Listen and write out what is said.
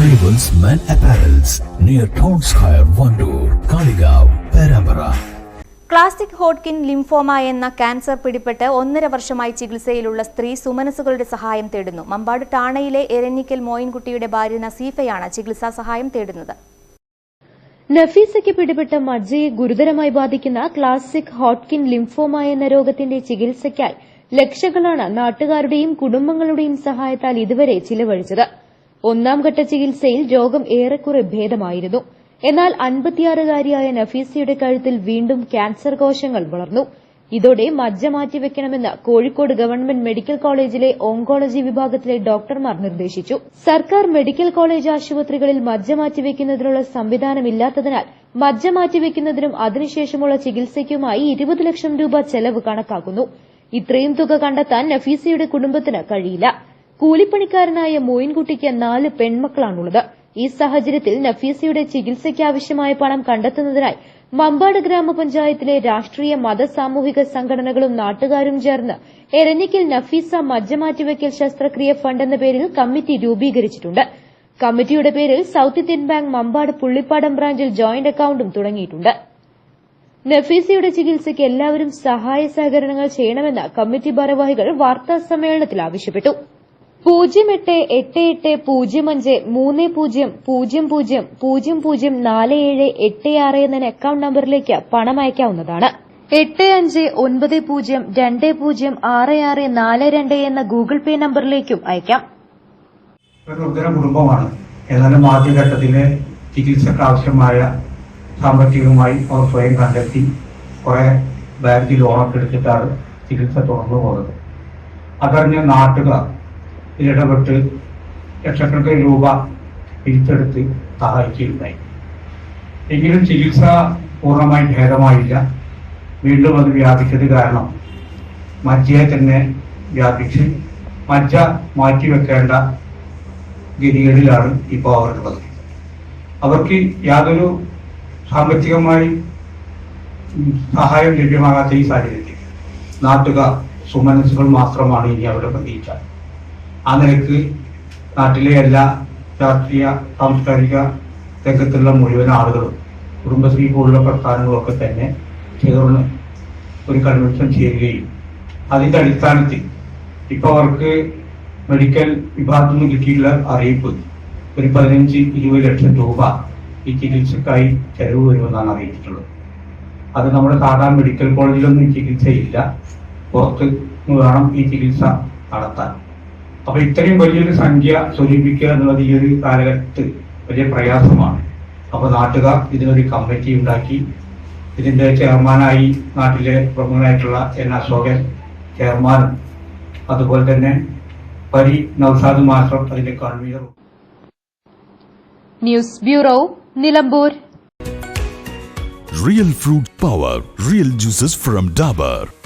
Arrivals Men Apparels near Town Square, Wandoor Kalikavu Perambra classic Hodgkin lymphoma എന്ന cancer പിടിപെട്ട് ഒന്നര വർഷമായി ചികിത്സയിലുള്ള സ്ത്രീ സുമനസുകളുടെ സഹായം തേടുന്നു. മമ്പാട് ടാണയിലെ എരഞ്ഞിക്കൽ മോയിൻകുട്ടിയുടെ ഭാര്യ നസീഫയാണ് ചികിത്സാ സഹായം തേടുന്നത്. നഫീസയ്ക്ക് പിടിപെട്ട മജ്ജയെ ഗുരുതരമായി ബാധിക്കുന്ന ക്ലാസിക് ഹോട്ട്കിൻ ലിംഫോമ എന്ന രോഗത്തിന്റെ ചികിത്സയ്ക്കായി ലക്ഷങ്ങളാണ് നാട്ടുകാരുടെയും കുടുംബങ്ങളുടെയും സഹായത്താൽ ഇതുവരെ ചിലവഴിച്ചത്. ഒന്നാം ഘട്ട ചികിത്സയിൽ രോഗം ഏറെക്കുറെ ഭേദമായിരുന്നു. എന്നാൽ അൻപത്തിയാറുകാരിയായ നഫീസയുടെ കഴുത്തിൽ വീണ്ടും ക്യാൻസർ കോശങ്ങൾ വളർന്നു. ഇതോടെ മജ്ജ മാറ്റിവെക്കണമെന്ന് കോഴിക്കോട് ഗവൺമെന്റ് മെഡിക്കൽ കോളേജിലെ ഓങ്കോളജി വിഭാഗത്തിലെ ഡോക്ടർമാർ നിർദ്ദേശിച്ചു. സർക്കാർ മെഡിക്കൽ കോളേജ് ആശുപത്രികളിൽ മജ്ജ മാറ്റിവെക്കുന്നതിനുള്ള സംവിധാനമില്ലാത്തതിനാൽ മജ്ജ മാറ്റിവെക്കുന്നതിനും അതിനുശേഷമുള്ള ചികിത്സയ്ക്കുമായി ഇരുപത് ലക്ഷം രൂപ ചെലവ് കണക്കാക്കുന്നു. ഇത്രയും തുക കണ്ടെത്താൻ നഫീസയുടെ കുടുംബത്തിന് കഴിയില്ല. കൂലിപ്പണിക്കാരനായ മോയിൻകുട്ടിക്ക് നാല് പെൺമക്കളാണുള്ളത്. ഈ സാഹചര്യത്തിൽ നഫീസയുടെ ചികിത്സയ്ക്കാവശ്യമായ പണം കണ്ടെത്തുന്നതിനായി മമ്പാട് ഗ്രാമപഞ്ചായത്തിലെ രാഷ്ട്രീയ മത സാമൂഹിക സംഘടനകളും നാട്ടുകാരും ചേർന്ന് എരഞ്ഞിക്കൽ നഫീസ മജ്ജമാറ്റിവയ്ക്കൽ ശസ്ത്രക്രിയ ഫണ്ട് എന്ന പേരിൽ കമ്മിറ്റി രൂപീകരിച്ചിട്ടുണ്ട്. കമ്മിറ്റിയുടെ പേരിൽ South Indian bank Mampad Pullippadam ബ്രാഞ്ചിൽ ജോയിന്റ് അക്കൌണ്ടും തുടങ്ങിയിട്ടുണ്ട്. നഫീസയുടെ ചികിത്സയ്ക്ക് എല്ലാവരും സഹായ സഹകരണങ്ങൾ ചെയ്യണമെന്ന് കമ്മിറ്റി ഭാരവാഹികൾ വാർത്താ സമ്മേളനത്തിൽ ആവശ്യപ്പെട്ടു. പൂജ്യം എട്ട് എട്ട് എട്ട് പൂജ്യം അഞ്ച് മൂന്ന് പൂജ്യം പൂജ്യം പൂജ്യം പൂജ്യം പൂജ്യം നാല് ഏഴ് എട്ട് ആറ് എന്ന അക്കൌണ്ട് നമ്പറിലേക്ക് പണം അയക്കാവുന്നതാണ്. എട്ട് അഞ്ച് ഒൻപത് പൂജ്യം രണ്ട് പൂജ്യം ആറ് ആറ് നാല് രണ്ട് എന്ന ഗൂഗിൾ പേ നമ്പറിലേക്കും അയക്കാം. കുടുംബമാണ്. ഏതാനും ആദ്യഘട്ടത്തിലെ ചികിത്സക്ക് ആവശ്യമായ സാമ്പത്തികമായി അവർ സ്വയം കണ്ടെത്തി കുറെ ബാങ്കിൽ ലോണൊക്കെ എടുത്തിട്ടാണ് ചികിത്സ തുടർന്നു പോകുന്നത്. അതറിഞ്ഞ നാട്ടുകാർ ഇതിലിടപെട്ട് ലക്ഷക്കണക്കിന് രൂപ പിരിച്ചെടുത്ത് സഹായിക്കുകയുണ്ടായി എങ്കിലും ചികിത്സ പൂർണമായി ഭേദമായില്ല. വീണ്ടും അത് വ്യാപിച്ചത് കാരണം മജ്ജയെ തന്നെ വ്യാപിച്ച് മജ്ജ മാറ്റിവെക്കേണ്ട ഗതികളിലാണ് ഇപ്പോൾ അവർക്കുള്ളത് അവർക്ക് യാതൊരു സാമ്പത്തികമായി സഹായം ലഭ്യമാകാത്ത ഈ സാഹചര്യത്തിൽ നാട്ടുകാർ സുമനസ്സുകൾ മാത്രമാണ് ഇനി അവരുടെ പ്രതീക്ഷ ആ നിലയ്ക്ക് നാട്ടിലെ എല്ലാ രാഷ്ട്രീയ സാംസ്കാരിക രംഗത്തുള്ള മുഴുവൻ ആളുകളും കുടുംബശ്രീ പോലുള്ള പ്രസ്ഥാനങ്ങളൊക്കെ തന്നെ ചേർന്ന് ഒരു കൺവെൻഷൻ ചേരുകയും അതിന്റെ അടിസ്ഥാനത്തിൽ ഇപ്പൊ അവർക്ക് മെഡിക്കൽ വിഭാഗത്തിൽ നിന്ന് കിട്ടിയിട്ടുള്ള അറിയിപ്പ് ഒരു പതിനഞ്ച് ഇരുപത് ലക്ഷം രൂപ ഈ ചികിത്സക്കായി ചെലവ് വരുമെന്നാണ് അറിയിച്ചിട്ടുള്ളത്. അത് നമ്മുടെ സാധാരണ മെഡിക്കൽ കോളേജിലൊന്നും ചികിത്സയില്ല. പുറത്ത് വേണം ഈ ചികിത്സ നടത്താൻ. അപ്പൊ ഇത്രയും വലിയൊരു സംഖ്യ സ്വരൂപിക്കുക എന്നുള്ളത് ഈ ഒരു കാലഘട്ടത്ത് വലിയ പ്രയാസമാണ്. അപ്പൊ നാട്ടുകാർ ഇതിനൊരു കമ്മിറ്റി ഉണ്ടാക്കി. ഇതിന്റെ ചെയർമാനായി നാട്ടിലെ പ്രമുഖനായിട്ടുള്ള എൻ അശോകൻ ചെയർമാനും അതുപോലെ തന്നെ പരി നവസാദ് മാസ്റ്റർ അതിന്റെ കൺവീനറും news bureau Nilambur. Real fruit power real juices from Dabur.